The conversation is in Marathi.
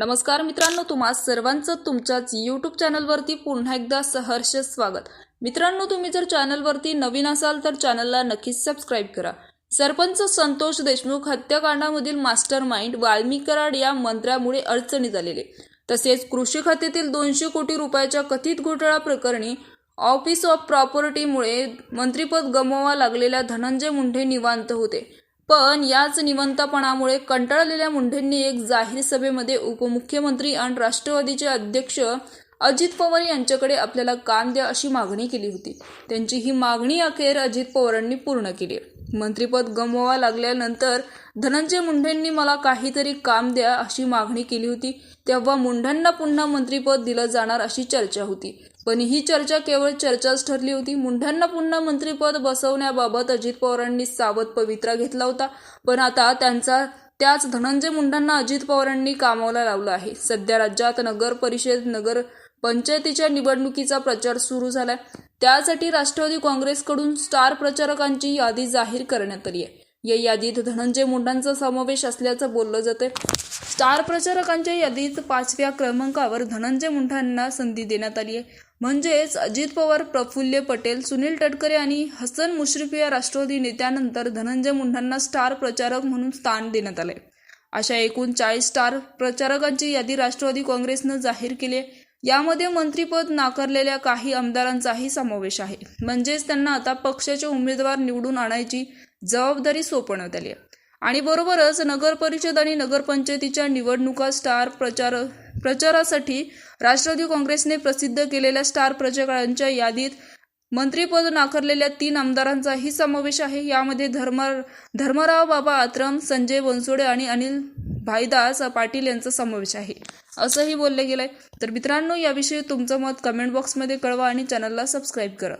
नमस्कार मित्रांनो तुम्हा सर्वांचं तुमच्याच यूट्यूब चॅनलवरती पुन्हा एकदा सहर्ष स्वागत. मित्रांनो तुम्ही जर चॅनलवरती नवीन असाल तर चॅनलला नक्कीच सबस्क्राईब करा. सरपंच संतोष देशमुख हत्याकांडामधील मास्टर माइंड वाल्मिक कराड या मंत्र्यामुळे अडचणीत आलेले तसेच कृषी खात्यातील दोनशे कोटी रुपयाच्या कथित घोटाळा प्रकरणी ऑफिस ऑफ प्रॉपर्टीमुळे मंत्रीपद गमवावा लागलेल्या धनंजय मुंढे निवांत होते. पण याच निवंतपणामुळे कंटाळलेल्या मुंढेंनी एक जाहीर सभेमध्ये उपमुख्यमंत्री आणि राष्ट्रवादीचे अध्यक्ष अजित पवार यांच्याकडे आपल्याला काम द्या अशी मागणी केली होती. त्यांची ही मागणी अखेर अजित पवारांनी पूर्ण केली मंत्रीपद गमवावा लागल्यानंतर धनंजय मुंढेंनी मला काहीतरी काम द्या अशी मागणी केली होती. तेव्हा मुंढ्यांना पुन्हा मंत्रीपद दिलं जाणार अशी चर्चा होती. पण ही चर्चा केवळ चर्चाच ठरली होती. मुंढ्यांना पुन्हा मंत्रीपद बसवण्याबाबत अजित पवारांनी सावध पवित्रा घेतला होता. पण आता त्यांचा त्याच धनंजय मुंडांना अजित पवारांनी कामावला लावलं आहे. सध्या राज्यात नगर परिषद नगर पंचायतीच्या निवडणुकीचा प्रचार सुरू झालाय. त्यासाठी राष्ट्रवादी काँग्रेसकडून स्टार प्रचारकांची यादी जाहीर करण्यात आली आहे. या यादीत धनंजय मुंडांचा समावेश असल्याचं बोललं जाते स्टार प्रचारकांच्या यादीत पाचव्या क्रमांकावर धनंजय मुंडांना संधी देण्यात आली आहे. म्हणजेच अजित पवार प्रफुल्ल पटेल सुनील तटकरे आणि हसन मुश्रीफ या राष्ट्रवादी नेत्यानंतर धनंजय मुंडांना स्टार प्रचारक म्हणून स्थान देण्यात आले अशा एकूण चाळीस स्टार प्रचारकांची यादी राष्ट्रवादी काँग्रेसनं जाहीर केली आहे. यामध्ये मंत्रीपद नाकारलेल्या काही आमदारांचाही समावेश आहे. म्हणजेच त्यांना आता पक्षाचे उमेदवार निवडून आणायची जबाबदारी सोपवण्यात आली आहे. आणि बरोबरच नगर परिषद आणि नगरपंचायतीच्या निवडणुका स्टार प्रचार प्रचारासाठी राष्ट्रवादी काँग्रेसने प्रसिद्ध केलेल्या स्टार प्रचारकांच्या यादीत मंत्रीपद नाकारलेल्या तीन आमदारांचाही समावेश आहे. यामध्ये धर्म धर्मराव बाबा आत्रम संजय बनसोडे आणि अनिल भाईदास पाटील यांचा समावेश आहे. असंही बोललं गेलं आहे तर मित्रांनो याविषयी तुमचं मत कमेंट बॉक्समध्ये कळवा आणि चॅनलला सबस्क्राईब करा.